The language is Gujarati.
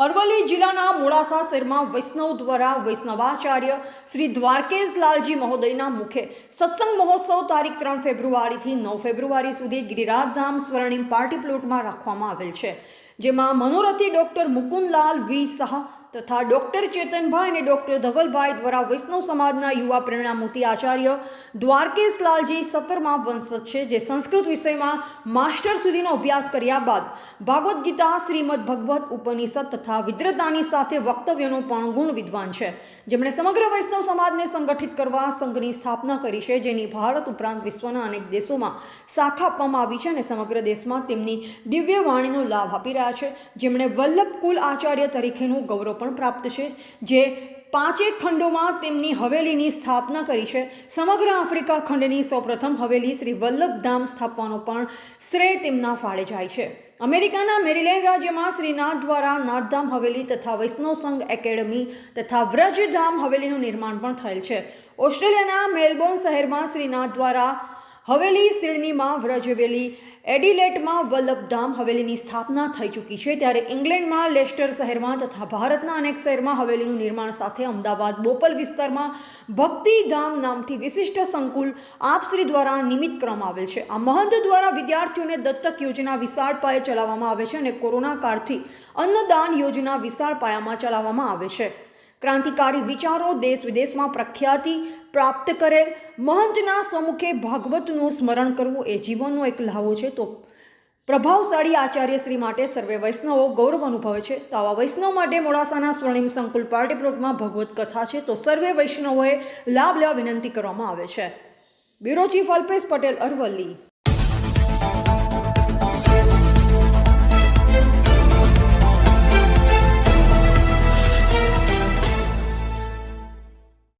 અરવલ્લી જિલ્લાના મોડાસા શહેરમાં વૈષ્ણવ દ્વારા વૈષ્ણવાચાર્ય શ્રી દ્વારકેશ લાલજી મહોદયના મુખે સત્સંગ મહોત્સવ તારીખ ત્રણ ફેબ્રુઆરીથી નવ ફેબ્રુઆરી સુધી ગિરિરાજધામ સ્વર્ણિમ પાર્ટી પ્લોટમાં રાખવામાં આવેલ છે. જેમાં મનોરથી ડૉક્ટર મુકુંદલાલ વી શાહ તથા ડૉક્ટર ચેતનભાઈ અને ડૉક્ટર ધવલભાઈ દ્વારા વૈષ્ણવ સમાજના યુવા પ્રેરણામૂર્તિ આચાર્ય દ્વારકેશલાલજી સત્તરમાં વંશજ છે, જે સંસ્કૃત વિષયમાં માસ્ટર સુધીનો અભ્યાસ કર્યા બાદ ભાગવદ્ ગીતા, શ્રીમદ ભગવત ઉપનિષદ તથા વિદ્રતાની સાથે વક્તવ્યનો પણ ગુણ વિદ્વાન છે. જેમણે સમગ્ર વૈષ્ણવ સમાજને સંગઠિત કરવા સંઘની સ્થાપના કરી છે, જેની ભારત ઉપરાંત વિશ્વના અનેક દેશોમાં શાખા આપવામાં આવી છે અને સમગ્ર દેશમાં તેમની દિવ્ય વાણીનો લાભ આપી રહ્યા છે, જેમણે વલ્લભ કુલ આચાર્ય તરીકેનું ગૌરવ પણ પ્રાપ્ત છે, જે પાંચેક ખંડોમાં તેમની હવેલીની સ્થાપના કરી છે. સમગ્ર આફ્રિકા ખંડની સૌપ્રથમ હવેલી શ્રી વલ્લભધામ સ્થાપવાનો પણ શ્રેય તેમના ફાળે જાય છે. અમેરિકાના મેરીલેન્ડ રાજ્યમાં શ્રીનાથ દ્વારા નાથધામ હવેલી તથા વૈષ્ણવ સંઘ એકેડમી તથા વ્રજધામ હવેલીનું નિર્માણ પણ થયેલ છે. ઓસ્ટ્રેલિયાના મેલબોર્ન શહેરમાં શ્રીનાથ દ્વારા હવેલી સિડનીમાં વ્રજવેલી એડિલેટમાં વલ્લભધામ હવેલીની સ્થાપના થઈ ચૂકી છે. ત્યારે ઇંગ્લેન્ડમાં લેસ્ટર શહેરમાં તથા ભારતના અનેક શહેરમાં હવેલીનું નિર્માણ સાથે અમદાવાદ, બોપલ વિસ્તારમાં ભક્તિધામ નામથી વિશિષ્ટ સંકુલ આપશ્રી દ્વારા નિમિત્ત ક્રમ આવેલ છે. આ મહંત દ્વારા વિદ્યાર્થીઓને દત્તક યોજના વિશાળ પાયે ચલાવવામાં આવે છે અને કોરોના કાળથી અન્નદાન યોજના વિશાળ પાયામાં ચલાવવામાં આવે છે. ક્રાંતિકારી વિચારો દેશ વિદેશમાં પ્રખ્યાતિ પ્રાપ્ત કરેલ મહંતના સ્વમુખે ભાગવતનું સ્મરણ કરવું એ જીવનનો એક લહાવો છે. તો પ્રભાવશાળી આચાર્ય શ્રી માટે સર્વે વૈષ્ણવો ગૌરવ અનુભવે છે. તો આવા વૈષ્ણવ માટે મોડાસાના સ્વર્ણિમ સંકુલ પાર્ટી પ્લોટમાં ભગવત કથા છે. તો સર્વે વૈષ્ણવોએ લાભ લેવા વિનંતી કરવામાં આવે છે. Bureau chief Alpesh Patel Aravalli.